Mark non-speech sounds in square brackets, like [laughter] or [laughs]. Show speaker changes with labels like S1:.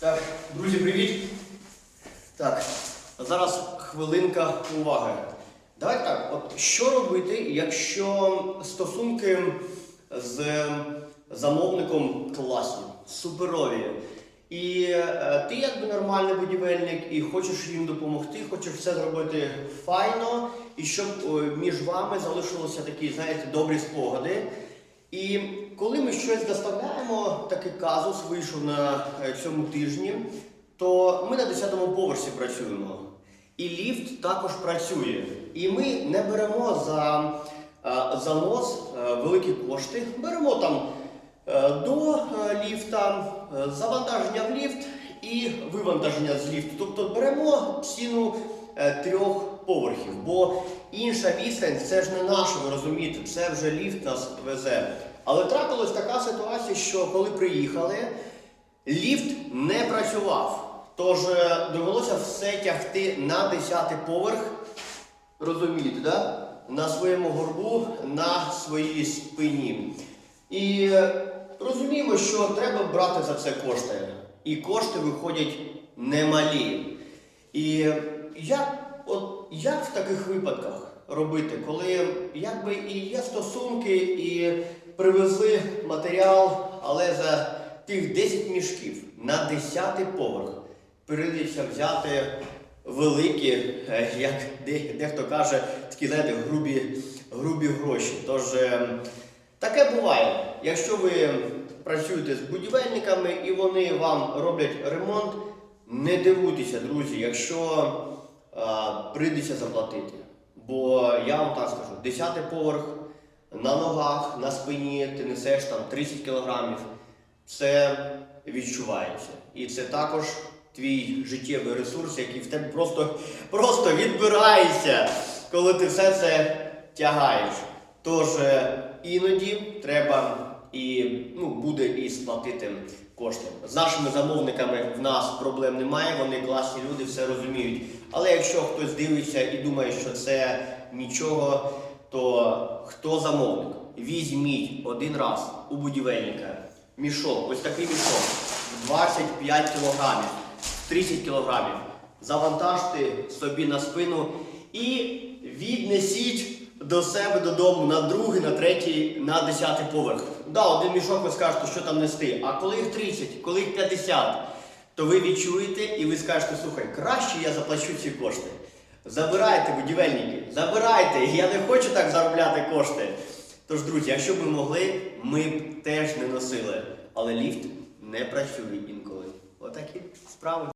S1: Так, друзі, привіт. Так, зараз хвилинка уваги. Давай так, от що робити, якщо стосунки з замовником класні, суперові. І е, ти якби нормальний будівельник і хочеш їм допомогти, хочеш все зробити файно, і щоб між вами залишилися такі, знаєте, добрі спогади. І коли ми щось доставляємо, такий казус вийшов на е, цьому тижні, то ми на 10-му поверсі працюємо. І ліфт також працює. І ми не беремо за е, занос е, великі кошти, беремо там до ліфта, завантаження в ліфт і вивантаження з ліфту. Тобто беремо ціну е, трьох поверхів, бо інша відстань це ж не наша, ви розумієте, це вже ліфт нас везе. Але трапилась така ситуація, що коли приїхали, ліфт не працював. Тож е, довелося все тягти на 10 поверх. Розумієте, да? На своєму горбу, на своїй спині. І е, розуміємо, що треба брати за це кошти. І кошти виходять немалі. І як, от, як в таких випадках робити, коли якби і є стосунки, і привезли матеріал, але за тих 10 мішків на 10 поверх прийдеться взяти великі, [laughs] як дехто каже, такі, знаєте, грубі, грубі гроші. Тож е, таке буває. Якщо ви працюєте з будівельниками і вони вам роблять ремонт, не дивуйтеся, друзі, якщо е, прийдеться заплатити. Бо я вам так скажу, 10 поверх на ногах, на спині, ти несеш там 30 кілограмів, це відчувається. І це також твій життєвий ресурс, який в тебе просто, просто відбирається, коли ти все це тягаєш. Тож е, іноді треба і ну, буде і сплатити кошти. З нашими замовниками в нас проблем немає, вони класні люди, все розуміють. Але якщо хтось дивиться і думає, що це нічого, то хто замовник? Візьміть один раз у будівельника мішок, ось такий мішок, 25 кілограмів, 30 кілограмів. Завантажте собі на спину і віднесіть до себе додому на другий, на третій, на десятий поверх. Да, один мішок ви скажете, що там нести. А коли їх 30, коли їх 50, то ви відчуєте і ви скажете, слухай, краще я заплачу ці кошти. Забирайте, будівельники, забирайте. Я не хочу так заробляти кошти. Тож, друзі, якщо б ми могли, ми б теж не носили. Але ліфт не працює інколи. Отакі справи.